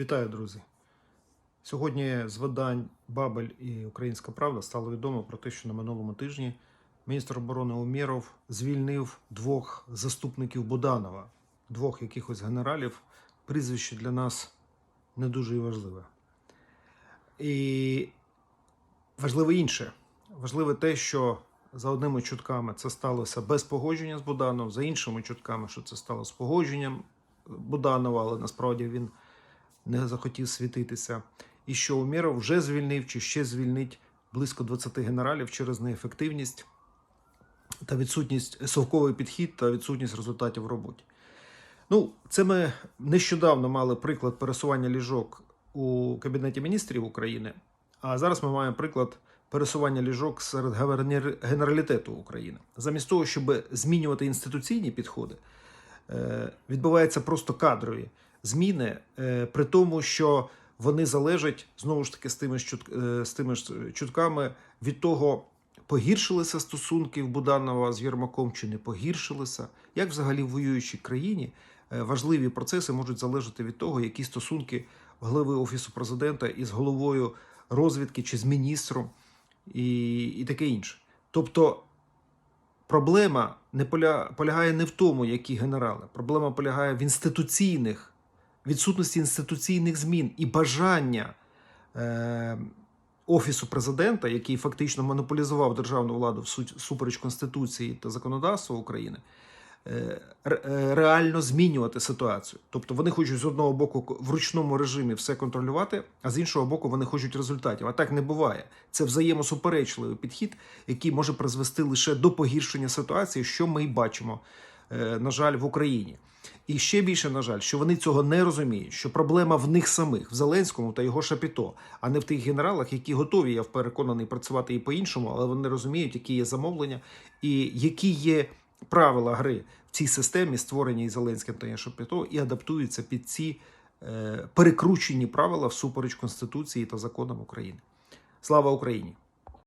Вітаю, друзі! Сьогодні з видань Бабель і Українська Правда стало відомо про те, що на минулому тижні міністр оборони Умєров звільнив двох заступників Буданова, двох якихось генералів. Прізвище для нас не дуже важливе. І важливе інше. Важливе те, що за одними чутками це сталося без погодження з Будановим, за іншими чутками, що це стало з погодженням Буданова, але насправді він не захотів світитися. І що Умєров вже звільнив чи ще звільнить близько 20 генералів через неефективність та відсутність совковий підхід та відсутність результатів в роботі. Ну, це ми нещодавно мали приклад пересування ліжок у Кабінеті міністрів України, а зараз ми маємо приклад пересування ліжок серед генер- генералітету України. Замість того, щоб змінювати інституційні підходи, відбуваються просто кадрові зміни, е, при тому, що вони залежать знову ж таки з тими ж е, з тими ж чутками від того, погіршилися стосунки в Буданова з Єрмаком чи не погіршилися. Як взагалі в воюючій країні е, важливі процеси можуть залежати від того, які стосунки голови офісу президента із головою розвідки чи з міністром і, і таке інше. Тобто проблема не поля, полягає не в тому, які генерали. Проблема полягає в інституційних відсутності інституційних змін і бажання е, офісу президента, який фактично монополізував державну владу в суть супереч конституції та законодавства України. Е, е, Реально змінювати ситуацію. Тобто вони хочуть з одного боку в ручному режимі все контролювати, а з іншого боку, вони хочуть результатів. А так не буває. Це взаємосуперечливий підхід, який може призвести лише до погіршення ситуації, що ми й бачимо, е, на жаль, в Україні. І ще більше, на жаль, що вони цього не розуміють, що проблема в них самих, в Зеленському та його шапіто, а не в тих генералах, які готові, я переконаний, працювати і по-іншому, але вони розуміють, які є замовлення і які є правила гри в цій системі, створеній Зеленським та Шапіто, і адаптуються під ці е, перекручені правила всупереч Конституції та законам України. Слава Україні!